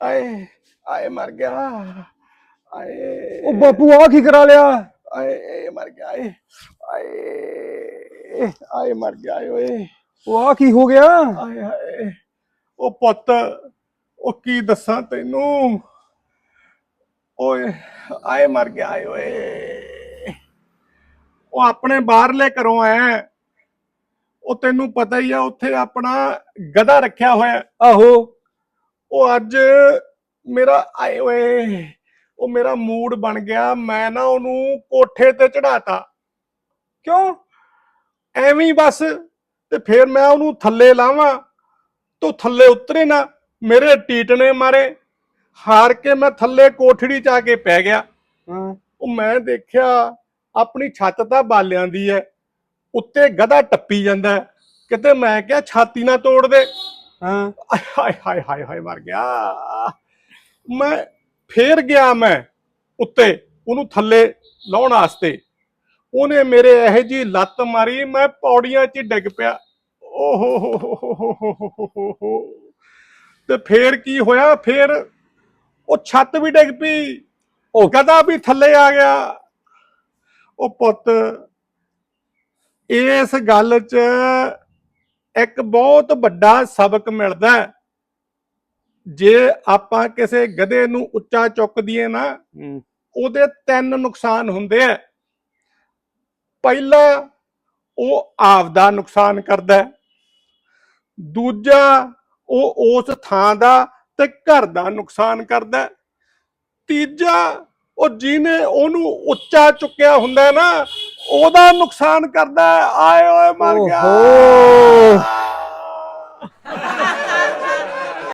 ਆਏ ਆਏ ਮਰ ਗਿਆ। ਆਏ। ਉਹ ਬਾਪੂ ਆ ਕੀ ਕਰਾ ਲਿਆ? ਆਏ ਮਰ ਗਿਆ ਆਏ ਆਏ ਆਏ ਮਰ ਗਿਆ ਆਏ ਓਏ। ਉਹ ਆ ਕੀ ਹੋ ਗਿਆ? ਆਏ ਹਾਏ ਉਹ ਪੁੱਤ ਉਹ ਕੀ ਦੱਸਾਂ ਤੈਨੂੰ? ਓਏ ਆਏ ਮਰ ਗਿਆ ਆਏ ਓਏ। ਉਹ ਆਪਣੇ ਬਾਹਰਲੇ ਘਰੋਂ ਆਇਆ ਉਹ ਤੈਨੂੰ ਪਤਾ ਹੀ ਆ ਉੱਥੇ ਆਪਣਾ ਗਧਾ ਰੱਖਿਆ ਹੋਇਆ ਆਹੋ। ਉਹ ਅੱਜ ਮੇਰਾ ਆਏ ਓਏ ਉਹ ਮੇਰਾ ਮੂਡ ਬਣ ਗਿਆ ਮੈਂ ਨਾ ਉਹਨੂੰ ਕੋਠੇ ਤੇ ਚੜਾਤਾ ਕਿਉਂ? ਐਵੇਂ ਹੀ ਬਸ ਤੇ ਫਿਰ ਮੈਂ ਉਹਨੂੰ ਥੱਲੇ ਲਾਵਾਂ ਤੋ ਥੱਲੇ ਉਤਰੇ ਨਾ ਮੇਰੇ ਟੀਟਨੇ ਮਾਰੇ ਹਾਰ ਕੇ ਮੈਂ ਥੱਲੇ ਕੋਠੜੀ ਚ ਆ ਕੇ ਪੈ ਗਿਆ। ਹਾਂ। ਉਹ ਮੈਂ ਦੇਖਿਆ ਆਪਣੀ ਛੱਤ ਤਾਂ ਬਾਲਿਆਂ ਦੀ ਹੈ ਉੱਤੇ ਗਧਾ ਟੱਪੀ ਜਾਂਦਾ। ਕਿਤੇ ਮੈਂ ਕਿਹਾ ਛਾਤੀ ਨਾ ਤੋੜ ਦੇ। ਹਾਏ ਹਾਏ ਹਾਏ ਹਾਏ, ਮਰ ਗਿਆ। ਮੈਂ ਫੇਰ ਗਿਆ ਮੈਂ ਉੱਤੇ, ਉਹਨੂੰ ਥੱਲੇ ਲਾਉਣ ਵਾਸਤੇ। ਉਹਨੇ ਮੇਰੇ ਇਹ ਜੀ ਲੱਤ ਮਾਰੀ, ਮੈਂ ਪੌੜੀਆਂ 'ਚ ਡਿੱਗ ਪਿਆ। ਓਹੋ, ਹੋ ਹੋ ਹੋ ਤੇ ਫੇਰ ਕੀ ਹੋਇਆ? ਫੇਰ ਉਹ ਛੱਤ ਵੀ ਡਿੱਗ ਪਈ। ਉਹ ਗਦਾ ਵੀ ਥੱਲੇ ਆ ਗਿਆ। ਉਹ ਪੁੱਤ, ਇਸ ਗੱਲ 'ਚ ਇੱਕ ਬਹੁਤ ਵੱਡਾ ਸਬਕ ਮਿਲਦਾ ਹੈ। ਜੇ ਆਪਾਂ ਕਿਸੇ ਗਧੇ ਨੂੰ ਉੱਚਾ ਚੁੱਕ ਦਈਏ ਨਾ ਉਹਦੇ ਤਿੰਨ ਨੁਕਸਾਨ ਹੁੰਦੇ ਆ ਪਹਿਲਾ ਉਹ ਆਪਦਾ ਨੁਕਸਾਨ ਕਰਦਾ। ਦੂਜਾ ਉਹ ਉਸ ਥਾਂ ਦਾ ਤੇ ਘਰ ਦਾ ਨੁਕਸਾਨ ਕਰਦਾ। ਤੀਜਾ ਉਹ ਜਿਹਨੇ ਉਹਨੂੰ ਉੱਚਾ ਚੁੱਕਿਆ ਹੁੰਦਾ ਨਾ ਉਹਦਾ ਨੁਕਸਾਨ ਕਰਦਾ। ਆਏ ਓਏ ਮਰ ਗਿਆ